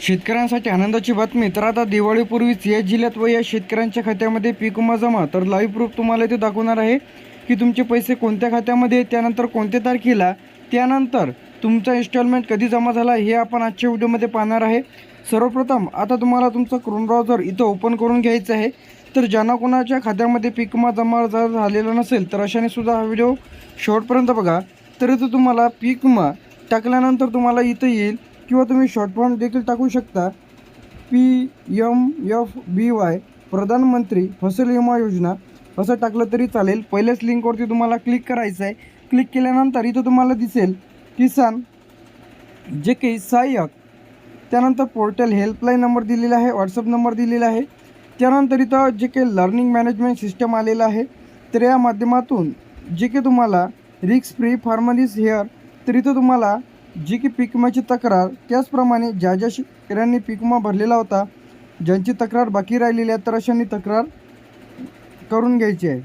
शेतकऱ्यांसाठी आनंदाची बातमी. तर आता दिवाळीपूर्वीच या जिल्ह्यात व या शेतकऱ्यांच्या खात्यामध्ये पीक विमा जमा. तर लाईव्ह प्रूफ तुम्हाला इथे दाखवणार आहे की तुमचे पैसे कोणत्या खात्यामध्ये त्यानंतर कोणत्या तारखेला त्यानंतर तुमचा इन्स्टॉलमेंट कधी जमा झाला हे आपण आजच्या व्हिडिओमध्ये पाहणार आहे. सर्वप्रथम आता तुम्हाला तुमचं क्रोम ब्राउझर इथं ओपन करून घ्यायचं आहे. तर ज्यांना कोणाच्या खात्यामध्ये पीक विमा जमा जर झालेला नसेल तर अशाने सुद्धा हा व्हिडिओ शेवटपर्यंत बघा. तर इथं तुम्हाला पीक विमा टाकल्यानंतर तुम्हाला इथं येईल. किंवा तुम्ही शॉर्ट फॉर्म देखील टाकू शकता. P M F B Y प्रधानमंत्री फसल विमा योजना. असं टाकलं तरी चालेल. पहिल्याच लिंकवरती तुम्हाला क्लिक करायचं आहे. क्लिक केल्यानंतर इथं तुम्हाला दिसेल किसान जे काही सहाय्यक त्यानंतर पोर्टल हेल्पलाईन नंबर दिलेला आहे व्हॉट्सअप नंबर दिलेला आहे. त्यानंतर इथं जे काही लर्निंग मॅनेजमेंट सिस्टम आलेलं आहे तर या माध्यमातून जे काही तुम्हाला रिक्स फ्री फार्मलीज हेअर तर इथं तुम्हाला जी की पीक विम्याची तक्रार त्याचप्रमाणे ज्या ज्या शेतकऱ्यांनी पीक विमा भरलेला होता ज्यांची तक्रार बाकी राहिलेली आहे तर अशांनी तक्रार करून घ्यायची आहे.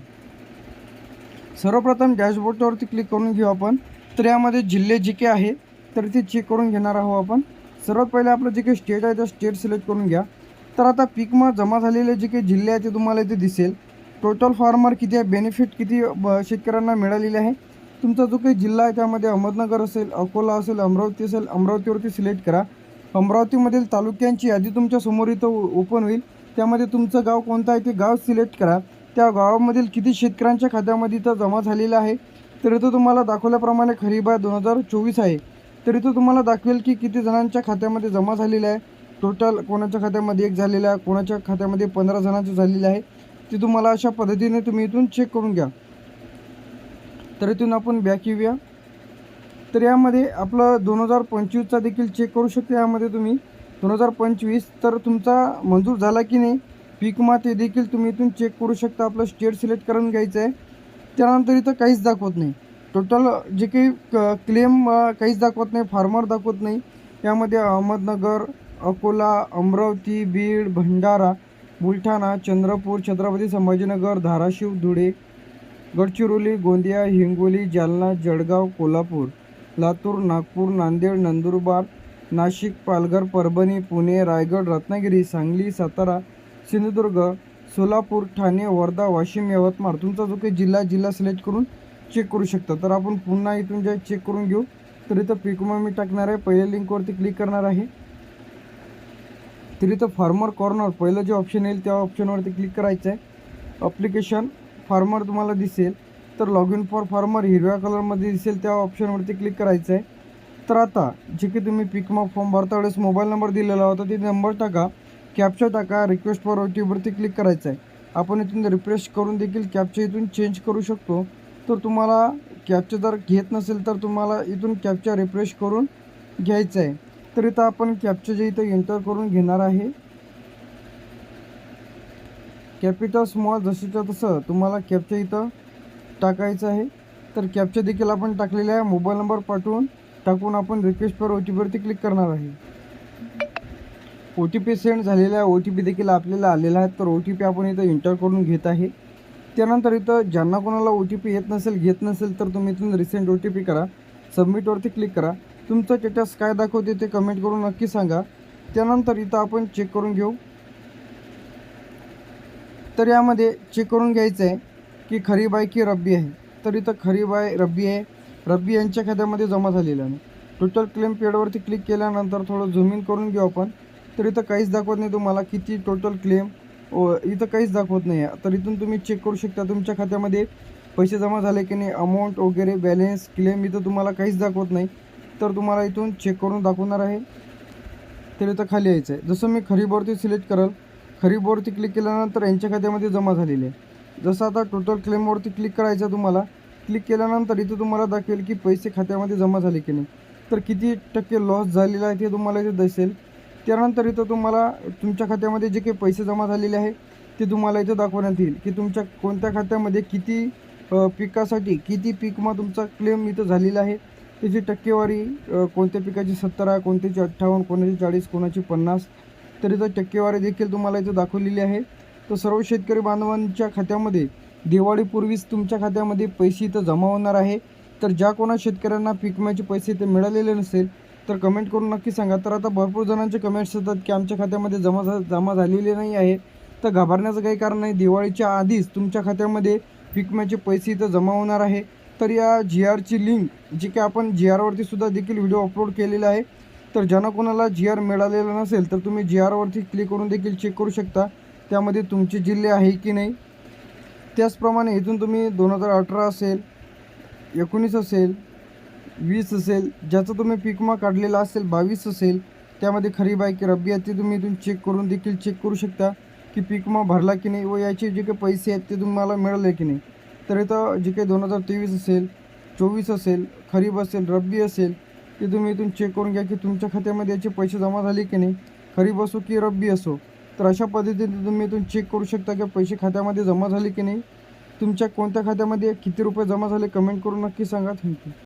सर्वप्रथम डॅशबोर्डवरती क्लिक करून घेऊ आपण. तर यामध्ये जिल्हे जे काही आहे तर ते चेक करून घेणार आहोत आपण. सर्वात पहिले आपलं जे काही स्टेट आहे त्या स्टेट सिलेक्ट करून घ्या. तर आता पीक विमा जमा झालेले जे काही जिल्हे आहे ते तुम्हाला इथे दिसेल. टोटल फार्मर किती आहे बेनिफिट किती ब- शेतकऱ्यांना मिळालेले आहे तुमचा जो काही जिल्हा आहे त्यामध्ये अहमदनगर असेल अकोला असेल अमरावती असेल अमरावतीवरती सिलेक्ट करा. अमरावतीमधील तालुक्यांची यादी तुमच्यासमोर इथं ओपन होईल. त्यामध्ये तुमचं गाव कोणतं आहे ते गाव सिलेक्ट करा. त्या गावामधील किती शेतकऱ्यांच्या खात्यामध्ये इथं जमा झालेलं आहे तर इथं तुम्हाला दाखवल्याप्रमाणे खरीब आहे दोन हजार चोवीस आहे. तर इथं तुम्हाला दाखवेल की किती जणांच्या खात्यामध्ये जमा झालेलं आहे. टोटल कोणाच्या खात्यामध्ये एक झालेला आहे कोणाच्या खात्यामध्ये पंधरा जणांचं झालेलं आहे. ते तुम्हाला अशा पद्धतीने तुम्ही इथून चेक करून घ्या. तर इथून आपण बॅक येऊया. तर यामध्ये आपलं दोन हजार पंचवीसचा देखील चेक करू शकता यामध्ये तुम्ही. दोन हजार पंचवीस तर तुमचा मंजूर झाला की नाही पीक विमा ते देखील तुम्ही इथून चेक करू शकता. आपलं स्टेट सिलेक्ट करून घ्यायचं आहे. त्यानंतर इथं काहीच दाखवत नाही. टोटल जे काही क क्लेम काहीच दाखवत नाही. फार्मर दाखवत नाही. यामध्ये अहमदनगर अकोला अमरावती बीड भंडारा बुलढाणा चंद्रपूर छत्रपती संभाजीनगर धाराशिव धुळे गडचिरोली गोंदिया हिंगोली जालना जळगाव कोल्हापूर लातूर नागपूर नांदेड नंदुरबार नाशिक पालघर परभणी पुणे रायगड रत्नागिरी सांगली सातारा सिंधुदुर्ग सोलापूर ठाणे वर्धा वाशिम यवतमाळ तुमचा जो काही जिल्हा जिल्हा सिलेक्ट करून चेक करू शकता. तर आपण पुन्हा इथून जे चेक करून घेऊ. तर इथं पीक विमा मी टाकणार आहे. पहिल्या लिंकवरती क्लिक करणार आहे. तर इथं फार्मर कॉर्नर पहिलं जे ऑप्शन येईल त्या ऑप्शनवरती क्लिक करायचं आहे. अप्लिकेशन फार्मर तुम्हाला दिसेल. तर लॉग इन फॉर फार्मर हिरव्या कलरमध्ये दिसेल त्या ऑप्शनवरती क्लिक करायचं आहे तर आता जे की तुम्ही पिकमा फॉर्म भरता वेळेस मोबाईल नंबर दिलेला होता ते नंबर टाका कॅप्चा टाका रिक्वेस्ट फॉर ओ टीवरती क्लिक करायचं आहे आपण इथून रिफ्रेश करून देखील कॅप्चा इथून चेंज करू शकतो. तर तुम्हाला कॅप्चा जर घेत नसेल तर तुम्हाला इथून कॅप्चा रिफ्रेश करून घ्यायचं आहे तर इथं आपण कॅप्चा जे इथं एंटर करून घेणार आहे कॅपिटल स्मॉल जशीच्या तसं तुम्हाला कॅपच्या इथं टाकायचं आहे. तर कॅप्चा देखील आपण टाकलेला आहे. मोबाईल नंबर पाठवून टाकून आपण रिक्वेस्ट फॉर ओ टी पीवरती क्लिक करणार आहे. ओ टी पी सेंड झालेला आहे ओ टी पी देखील आपल्याला आलेला आहे. तर ओ टी पी आपण इथं एंटर करून घेत आहे. त्यानंतर इथं ज्यांना कोणाला ओ टी पी येत नसेल घेत नसेल तर तुम्ही इथून रिसेंट ओ टी पी करा. सबमिटवरती क्लिक करा. तुमचं स्टेटस काय दाखवते ते कमेंट करून नक्की सांगा. त्यानंतर इथं आपण चेक करून घेऊ. तर यामध्ये चेक करून घ्यायचं आहे की खरीब आहे की रब्बी आहे. तर इथं खरीब आहे रब्बी आहे. रब्बी यांच्या खात्यामध्ये जमा झालेलं आहे. टोटल क्लेम पेडवरती क्लिक केल्यानंतर थोडं झूम इन करून घेऊ आपण. तर इथं काहीच दाखवत नाही तुम्हाला किती टोटल क्लेम इथं काहीच दाखवत नाही आहे तर इथून तुम्ही चेक करू शकता तुमच्या खात्यामध्ये पैसे जमा झाले की नाही अमाऊंट वगैरे बॅलेन्स क्लेम इथं तुम्हाला काहीच दाखवत नाही. तर तुम्हाला इथून चेक करून दाखवणार आहे. तर इथं खाली यायचं आहे जसं मी खरीबवरती सिलेक्ट कराल खरीबवरती क्लिक केल्यानंतर यांच्या खात्यामध्ये जमा झालेली आहे. जसं आता टोटल क्लेमवरती क्लिक करायचं तुम्हाला क्लिक केल्यानंतर इथे तुम्हाला दाखवेल की पैसे खात्यामध्ये जमा झाले की नाही. तर किती टक्के लॉस झालेला आहे ते तुम्हाला इथे दिसेल. त्यानंतर इथं तुम्हाला तुमच्या खात्यामध्ये जे काही पैसे जमा झालेले आहे ते तुम्हाला इथं दाखवण्यात येईल की तुमच्या कोणत्या खात्यामध्ये किती पिकासाठी किती पीक मग तुमचा क्लेम इथं झालेला आहे. त्याची टक्केवारी कोणत्या पिकाची सत्तर आहे कोणत्याची अठ्ठावन्न कोणाची चाळीस कोणाची पन्नास तर इथं टक्केवारी देखील तुम्हाला इथं दाखवलेली आहे. तर सर्व शेतकरी बांधवांच्या खात्यामध्ये दिवाळीपूर्वीच तुमच्या खात्यामध्ये पैसे इथं जमा होणार आहे. तर ज्या कोणा शेतकऱ्यांना पीक विम्याचे पैसे इथे मिळालेले नसेल तर कमेंट करून नक्की सांगा. तर आता भरपूर जणांचे कमेंट्स येतात की आमच्या खात्यामध्ये जमा झा जमा झालेले नाही आहे. तर घाबरण्याचं काही कारण नाही. दिवाळीच्या आधीच तुमच्या खात्यामध्ये पिकम्याचे पैसे इथं जमा होणार आहे. तर या जी आरची लिंक जी की आपण जी आरवरती सुद्धा देखील व्हिडिओ अपलोड केलेला आहे. तर ज्यांना कोणाला जी आर मिळालेला नसेल तर तुम्ही जी आरवरती क्लिक करून देखील चेक करू शकता. त्यामध्ये तुमचे जिल्हे आहे की नाही. त्याचप्रमाणे इथून तुम्ही दोन हजार अठरा असेल एकोणीस असेल वीस असेल ज्याचा तुम्ही पिकमा काढलेला असेल बावीस असेल त्यामध्ये खरीब आहे की रब्बी आहे ते तुम्ही इथून चेक करून देखील चेक करू शकता की पिकमा भरला की नाही व याचे जे काही पैसे आहेत ते तुम्हाला मिळाले की नाही. तर इथं जे काही दोन हजार तेवीस असेल चोवीस असेल खरीब असेल रब्बी असेल ते तुम्ही इथून चेक करून घ्या की तुमच्या खात्यामध्ये याचे पैसे जमा झाले की नाही. खरीप असो की रब्बी असो तर अशा पद्धतीने तुम्ही इथून चेक करू शकता की पैसे खात्यामध्ये जमा झाले की नाही. तुमच्या कोणत्या खात्यामध्ये किती रुपये जमा झाले कमेंट करून नक्की सांगा. थँक्यू